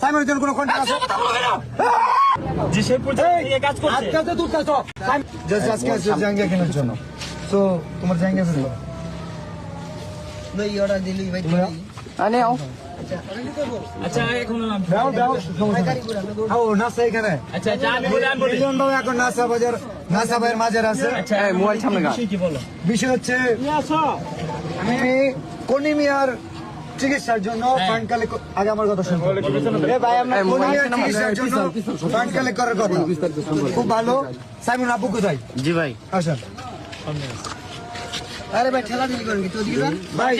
সাইমনের জন্য কোনো কন্ট্যাক্ট আছে? যে সেই পর্যন্ত নিয়ে কাজ করছে। আজকে তো তুই কাজ জাস্ট আজকে আসছে জাঙ্গিয়া কেনার জন্য। তো তোমার জাঙ্গিয়া ফেলব ভাই অর্ডার দিলি ভাই আচ্ছা এখন দাও দাও ও নাসা এখানে। আচ্ছা আচ্ছা আমি বলি আমি বলি মিলন বাবু এখন নাসা বাজার। নাসা ভাইয়ের মাঝের আছে। আচ্ছা মোবাইল সামনে বিষয় বিষয় হচ্ছে আমি কনিমিয়ার চিকিৎসার জন্য ফান্ড কালেক্ট আগে আমার কথা শুনুন এ ভাই আমরা চিকিৎসার জন্য ফান্ড কালেক্ট করার কথা খুব ভালো সাইমন আব্বু কোথায় জি ভাই আসেন আরে ভাই ঠেলা দিলি করেন কি তো দিবি ভাই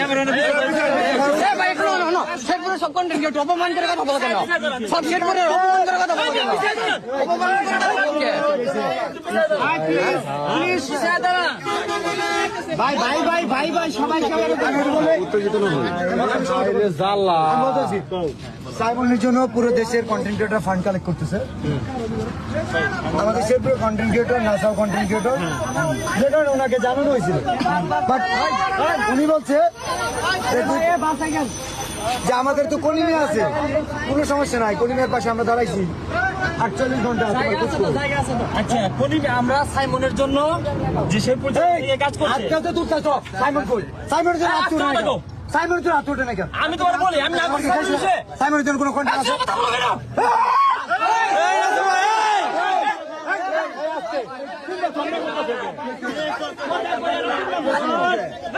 ভাই একটু না না সেট সব কন্টেন্ট কেউ অপমান করে কথা বলো কেন সব সেট অপমান করে কথা বলো কেন অপমান করে কথা বলো কেন? ভাই ভাই ভাই ভাই ভাই সবাই সবাই আমি বলতেছি, সাইমনের জন্য পুরো দেশের কন্টেন্ট ক্রিয়েটর ফান্ড কালেক্ট করতেছে। আমাদের সে পুরো কন্টেন্ট ক্রিয়েটর নাসাও কন্টেন্ট ক্রিয়েটর যে ওনাকে জানানো হয়েছিল। বাট উনি বলছে যে আমাদের তো কলিমে আছে কোনো সমস্যা নাই কলিমের পাশে আমরা দাঁড়াইছি। আটচল্লিশ ঘণ্টা। আচ্ছা আমরা সাইমনের জন্য যে নিয়ে কাজ করছে আজকাল তো সাইমন কই সাইমনের জন্য না কেন? সাইমনের জন্য হাত না কেন আমি তোমার বলি আমি না সাইমনের জন্য কোনো কন্ট্যাক্ট আছে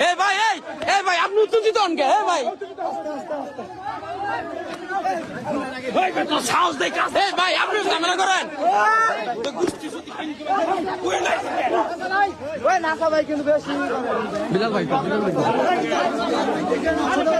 এ ভাই এই! এ ভাই আপনি উত্তর দিতে অনকে এ ভাই! সাহস দেখ ভাই আপনি ক্যামেরা করেন। মারামারি করা